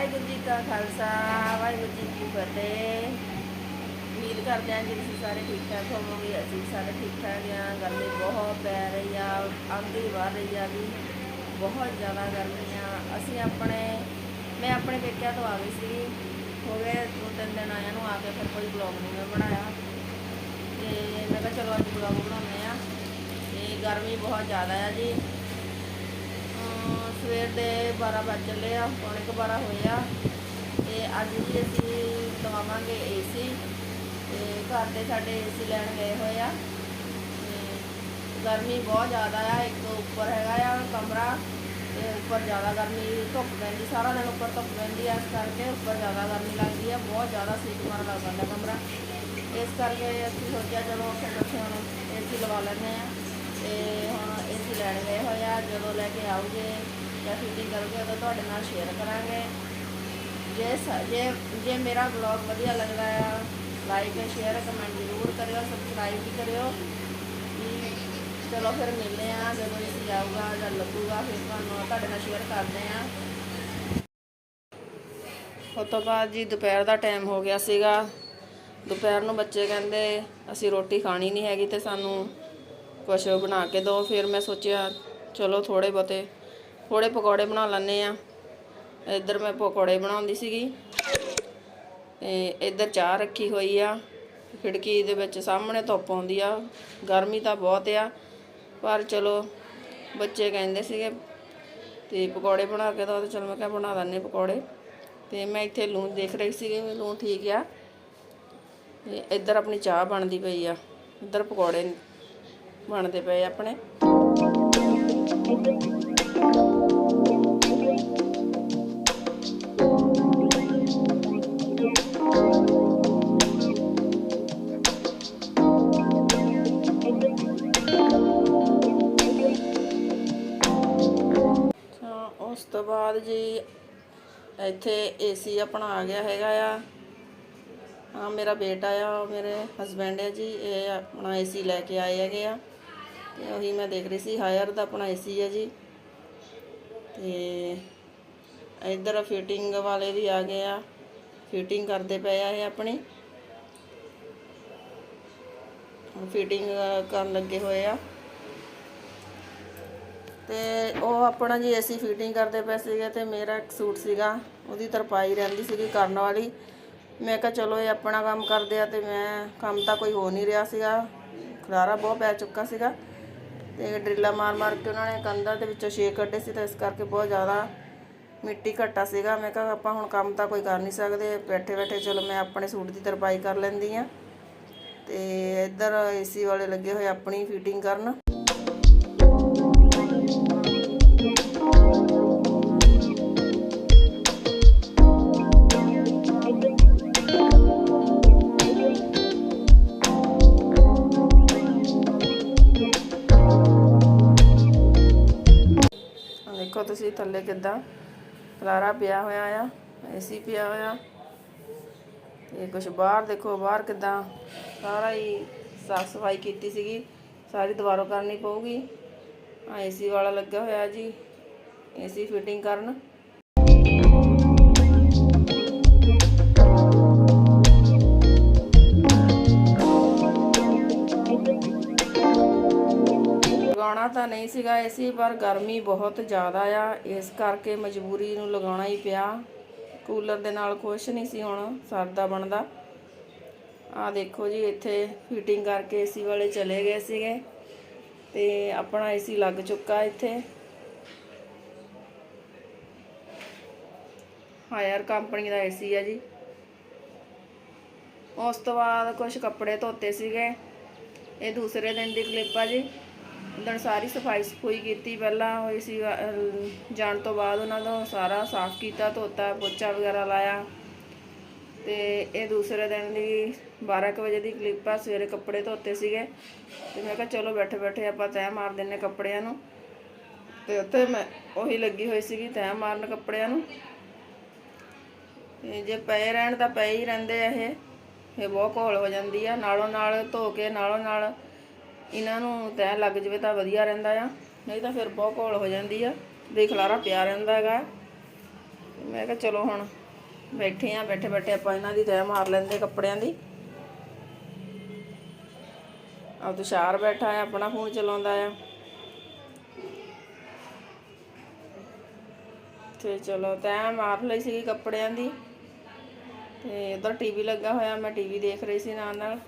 ਵਾਹਿਗੁਰੂ ਜੀ ਕਾ ਖਾਲਸਾ, ਵਾਹਿਗੁਰੂ ਜੀ ਕੀ ਫਤਿਹ। ਉਮੀਦ ਕਰਦੇ ਹਾਂ ਜੀ ਤੁਸੀਂ ਸਾਰੇ ਠੀਕ ਠਾਕ ਹੋਵੋਗੇ, ਅਸੀਂ ਸਾਰੇ ਠੀਕ ਠਾਕ ਹਾਂ। ਗਰਮੀ ਬਹੁਤ ਪੈ ਰਹੀ ਆ ਆਂਦੀ ਵੱਧ ਰਹੀ ਆ ਵੀ ਬਹੁਤ ਜ਼ਿਆਦਾ ਗਰਮੀ ਆ। ਅਸੀਂ ਆਪਣੇ, ਮੈਂ ਆਪਣੇ ਪੇਕਿਆਂ ਤੋਂ ਆ ਗਈ ਸੀ। ਹੋ ਗਏ ਦੋ ਤਿੰਨ ਦਿਨ ਆਇਆ ਨੂੰ ਆ ਕੇ ਫਿਰ ਕੋਈ ਬਲੌਗ ਨਹੀਂ ਮੈਂ ਬਣਾਇਆ। ਤੇ ਮੈਂ ਕਿਹਾ ਚਲੋ ਅੱਜ ਬਲੌਗ ਬਣਾਉਂਦੇ ਆ ਤੇ ਗਰਮੀ ਬਹੁਤ ਜ਼ਿਆਦਾ ਆ ਜੀ। ਸਵੇਰ ਦੇ 12 ਵੱਜ ਚੱਲੇ ਆ, ਪੌਣੇ ਕੁ 12 ਹੋਏ ਆ। ਤੇ ਅੱਜ ਜੀ ਅਸੀਂ ਲਵਾਵਾਂਗੇ ਏਸੀ ਤੇ ਘਰ ਦੇ ਸਾਡੇ ਏਸੀ ਲੈਣ ਗਏ ਹੋਏ ਆ। ਤੇ ਗਰਮੀ ਬਹੁਤ ਜ਼ਿਆਦਾ ਆ, ਇੱਕ ਉੱਪਰ ਹੈਗਾ ਆ ਕਮਰਾ, ਤੇ ਉੱਪਰ ਜ਼ਿਆਦਾ ਗਰਮੀ, ਧੁੱਪ ਪੈਂਦੀ, ਸਾਰਾ ਦਿਨ ਉੱਪਰ ਧੁੱਪ ਪੈਂਦੀ ਆ, ਇਸ ਕਰਕੇ ਉੱਪਰ ਜ਼ਿਆਦਾ ਗਰਮੀ ਲੱਗਦੀ ਆ, ਬਹੁਤ ਜ਼ਿਆਦਾ ਸੀਟ ਮਾਰ ਲੱਗ ਜਾਂਦਾ ਕਮਰਾ। ਇਸ ਕਰਕੇ ਅਸੀਂ ਸੋਚਿਆ ਚਲੋ ਉੱਥੇ ਬੈਠੇ ਹੁਣ ਏਸੀ ਲਵਾ ਲੈਂਦੇ ਆ। ਤੇ ਹੁਣ ਏਸੀ ਲੈਣ ਗਏ ਹੋਏ ਆ, ਜਦੋਂ ਲੈ ਕੇ ਆਉਗੇ ਜਾਂ ਫਿਟਿੰਗ ਕਰੋਗੇ ਉਦੋਂ ਤੁਹਾਡੇ ਨਾਲ ਸ਼ੇਅਰ ਕਰਾਂਗੇ। ਜੇ ਸ- ਜੇ ਜੇ ਮੇਰਾ ਬਲੌਗ ਵਧੀਆ ਲੱਗਦਾ ਆ ਲਾਈਕ ਸ਼ੇਅਰ ਕਮੈਂਟ ਜ਼ਰੂਰ ਕਰਿਓ ਸਬਸਕ੍ਰਾਈਬ ਵੀ ਕਰਿਓ। ਚਲੋ ਫਿਰ ਮਿਲਦੇ ਆ, ਜਦੋਂ ਏਸੀ ਜਾਊਗਾ ਜਾਂ ਲੱਗੂਗਾ, ਫਿਰ ਤੁਹਾਨੂੰ ਤੁਹਾਡੇ ਨਾਲ ਸ਼ੇਅਰ ਕਰਦੇ ਆ। ਉਸ ਤੋਂ ਬਾਅਦ ਜੀ ਦੁਪਹਿਰ ਦਾ ਟਾਈਮ ਹੋ ਗਿਆ ਸੀਗਾ। ਦੁਪਹਿਰ ਨੂੰ ਬੱਚੇ ਕਹਿੰਦੇ, ਅਸੀਂ ਰੋਟੀ ਖਾਣੀ ਨਹੀਂ ਹੈਗੀ ਤੇ ਸਾਨੂੰ ਕੁਛ ਬਣਾ ਕੇ ਦਿਓ। ਫਿਰ ਮੈਂ ਸੋਚਿਆ, ਚਲੋ ਥੋੜੇ ਬਹੁਤੇ ਥੋੜੇ ਪਕੌੜੇ ਬਣਾ ਲੈਣੇ ਆ ਇੱਧਰ ਮੈਂ ਪਕੌੜੇ ਬਣਾਉਂਦੀ ਸੀਗੀ। ਤੇ ਇੱਧਰ ਚਾਹ ਰੱਖੀ ਹੋਈ ਆ। ਖਿੜਕੀ ਦੇ ਵਿੱਚ ਸਾਹਮਣੇ ਧੁੱਪ ਆਉਂਦੀ ਆ। ਗਰਮੀ ਤਾਂ ਬਹੁਤ ਆ। ਪਰ ਚਲੋ, ਬੱਚੇ ਕਹਿੰਦੇ ਸੀਗੇ ਤੇ ਪਕੌੜੇ ਬਣਾ ਕੇ ਤਾਂ ਤੇ ਚਲ ਮੈਂ ਕਿਹਾ ਬਣਾ ਦਿੰਦੇ ਪਕੌੜੇ। ਤੇ ਮੈਂ ਇੱਥੇ ਲੂਣ ਦੇਖ ਰਹੀ ਸੀਗੀ ਵੀ ਲੂਣ ਠੀਕ ਆ। ਤੇ ਇੱਧਰ ਆਪਣੀ ਚਾਹ ਬਣਦੀ ਪਈ ਆ। ਇੱਧਰ ਪਕੌੜੇ ਬਣਦੇ ਪਏ ਆਪਣੇ। ਉਸ ਤੋਂ ਬਾਅਦ ਜੀ ਇੱਥੇ ਏਸੀ ਆਪਣਾ ਆ ਗਿਆ ਹੈਗਾ ਆ। ਹਾਂ, ਮੇਰਾ ਬੇਟਾ ਆ, ਉਹ ਮੇਰੇ ਹਸਬੈਂਡ ਹੈ ਜੀ, ਇਹ ਆਪਣਾ ਏਸੀ ਲੈ ਕੇ ਆਏ ਹੈਗੇ ਆ। ਤੇ ਉਹੀ ਮੈਂ ਦੇਖ ਰਹੀ ਸੀ ਹਾਇਰ ਦਾ ਆਪਣਾ ਏਸੀ ਹੈ ਜੀ। ਤੇ ਇੱਧਰ ਫਿਟਿੰਗ ਵਾਲੇ ਵੀ ਆ ਗਏ ਆ। ਫਿਟਿੰਗ ਕਰਦੇ ਪਏ ਆ ਇਹ ਆਪਣੀ। ਫਿਟਿੰਗ ਕਰਨ ਲੱਗੇ ਹੋਏ ਆ। ਤੇ ਉਹ ਆਪਣਾ ਜੀ ਅਸੀਂ ਫਿਟਿੰਗ ਕਰਦੇ ਪਏ ਸੀਗੇ ਤੇ ਮੇਰਾ ਇੱਕ ਸੂਟ ਸੀਗਾ, ਉਹਦੀ ਤਰਪਾਈ ਰਹਿੰਦੀ ਸੀਗੀ ਕਰਨ ਵਾਲੀ। ਮੈਂ ਕਿਹਾ ਚਲੋ ਇਹ ਆਪਣਾ ਕੰਮ ਕਰਦੇ ਆ ਤੇ ਮੈਂ, ਕੰਮ ਤਾਂ ਕੋਈ ਹੋ ਨਹੀਂ ਰਿਹਾ ਸੀਗਾ। ਖਲਾਰਾ ਬਹੁਤ ਪੈ ਚੁੱਕਾ ਸੀਗਾ। ਤੇ ਡਰਿੱਲਾ ਮਾਰ ਮਾਰ ਕੇ ਉਹਨਾਂ ਨੇ ਕੰਧਾਂ ਦੇ ਵਿੱਚੋਂ ਛੇਕ ਕੱਢੇ ਸੀ ਤਾਂ ਇਸ ਕਰਕੇ ਬਹੁਤ ਜ਼ਿਆਦਾ ਮਿੱਟੀ ਘੱਟਾ ਸੀਗਾ। ਮੈਂ ਕਿਹਾ ਆਪਾਂ ਹੁਣ ਕੰਮ ਤਾਂ ਕੋਈ ਕਰ ਨਹੀਂ ਸਕਦੇ, ਬੈਠੇ ਬੈਠੇ ਚਲੋ ਮੈਂ ਆਪਣੇ ਸੂਟ ਦੀ ਤਰਪਾਈ ਕਰ ਲੈਂਦੀ ਆ ਤੇ ਇੱਧਰ ਏਸੀ ਵਾਲੇ ਲੱਗੇ ਹੋਏ ਆਪਣੀ ਫਿਟਿੰਗ ਕਰਨ। ਦੇਖੋ ਤੁਸੀਂ ਥੱਲੇ ਕਿੱਦਾਂ ਖਲਾਰਾ ਪਿਆ ਹੋਇਆ ਆ ਏਸੀ ਪਿਆ ਹੋਇਆ। ਤੇ ਕੁਝ ਬਾਹਰ ਦੇਖੋ, ਬਾਹਰ ਕਿੱਦਾਂ ਸਾਰਾ ਹੀ ਸਾਫ਼ ਸਫ਼ਾਈ ਕੀਤੀ ਸੀਗੀ, ਸਾਰੀ ਦੁਬਾਰਾ ਕਰਨੀ ਪਊਗੀ। ਆ ਏਸੀ ਵਾਲਾ ਲੱਗਾ ਹੋਇਆ ਜੀ ਏਸੀ ਫਿਟਿੰਗ ਕਰਨ। ਲਗਾਉਣਾ ਤਾਂ ਨਹੀਂ ਸੀਗਾ ਏਸੀ ਪਰ ਗਰਮੀ ਬਹੁਤ ਜ਼ਿਆਦਾ ਆ। ਇਸ ਕਰਕੇ ਮਜਬੂਰੀ ਨੂੰ ਲਗਾਉਣਾ ਹੀ ਪਿਆ। ਕੂਲਰ ਦੇ ਨਾਲ ਕੁਛ ਨਹੀਂ ਸੀ ਹੁਣ ਸਰਦਾ ਬਣਦਾ। ਆ ਦੇਖੋ ਜੀ, ਇੱਥੇ ਫਿਟਿੰਗ ਕਰਕੇ ਏਸੀ ਵਾਲੇ ਚਲੇ ਗਏ ਸੀਗੇ ਤੇ ਆਪਣਾ ਏਸੀ ਲੱਗ ਚੁੱਕਾ ਇੱਥੇ। ਹਾਇਰ ਕੰਪਨੀ ਦਾ ਏਸੀ ਆ ਜੀ। ਉਸ ਤੋਂ ਬਾਅਦ ਕੁਝ ਕੱਪੜੇ ਧੋਤੇ ਸੀਗੇ। ਇਹ ਦੂਸਰੇ ਦਿਨ ਦੀ ਕਲਿੱਪ ਆ ਜੀ। ਦਿਨ ਸਾਰੀ ਸਫ਼ਾਈ ਸਫੂਈ ਕੀਤੀ, ਪਹਿਲਾਂ ਹੋਈ ਸੀ ਜਾਣ ਤੋਂ ਬਾਅਦ ਉਹਨਾਂ ਦਾ ਸਾਰਾ ਸਾਫ਼ ਕੀਤਾ, ਧੋਤਾ, ਪੋਚਾ ਵਗੈਰਾ ਲਾਇਆ। ਤੇ ਇਹ ਦੂਸਰੇ ਦਿਨ ਦੀ 12 ਕੁ ਵਜੇ ਦੀ ਕਲਿੱਪ ਆ, ਸਵੇਰੇ ਕੱਪੜੇ ਧੋਤੇ ਸੀਗੇ। ਤੇ ਮੈਂ ਕਿਹਾ, ਚਲੋ ਬੈਠੇ ਬੈਠੇ ਆਪਾਂ ਤੈਅ ਮਾਰ ਦਿੰਨੇ ਕੱਪੜਿਆਂ ਨੂੰ। ਤੇ ਉੱਥੇ ਮੈਂ ਉਹੀ ਲੱਗੀ ਹੋਈ ਸੀਗੀ ਤੈਅ ਮਾਰਨ ਕੱਪੜਿਆਂ ਨੂੰ। ਤੇ ਜੇ ਪਏ ਰਹਿਣ ਤਾਂ ਪਏ ਹੀ ਰਹਿੰਦੇ ਇਹ। ਇਹ ਬਹੁਤ ਘੋਲ ਹੋ ਜਾਂਦੀ ਆ ਨਾਲੋਂ ਨਾਲ ਧੋ ਕੇ ਨਾਲੋਂ ਨਾਲ ਇਹਨਾਂ ਨੂੰ ਤੈਅ ਲੱਗ ਜਵੇ ਤਾਂ ਵਧੀਆ ਰਹਿੰਦਾ ਆ, ਨਹੀਂ ਤਾਂ ਫਿਰ ਬਹੁਤ ਘੋਲ ਹੋ ਜਾਂਦੀ ਆ। ਦੇ ਖਲਾਰਾ ਪਿਆ ਰਹਿੰਦਾ ਹੈਗਾ। ਮੈਂ ਕਿਹਾ ਚਲੋ ਹੁਣ ਬੈਠੇ ਆ, ਬੈਠੇ ਬੈਠੇ ਆਪਾਂ ਇਹਨਾਂ ਦੀ ਤੈਅ ਮਾਰ ਲੈਂਦੇ ਕੱਪੜਿਆਂ ਦੀ। ਆ ਤੁਸ਼ਾਰ ਬੈਠਾ ਆ, ਆਪਣਾ ਫੋਨ ਚਲਾਉਂਦਾ ਆ। ਤੇ ਚਲੋ ਤੈਅ ਮਾਰ ਲਈ ਸੀ ਕੱਪੜਿਆਂ ਦੀ। ਤੇ ਉਧਰ ਟੀਵੀ ਲੱਗਾ ਹੋਇਆ, ਮੈਂ ਟੀਵੀ ਦੇਖ ਰਹੀ ਸੀ ਨਾਲ ਨਾਲ।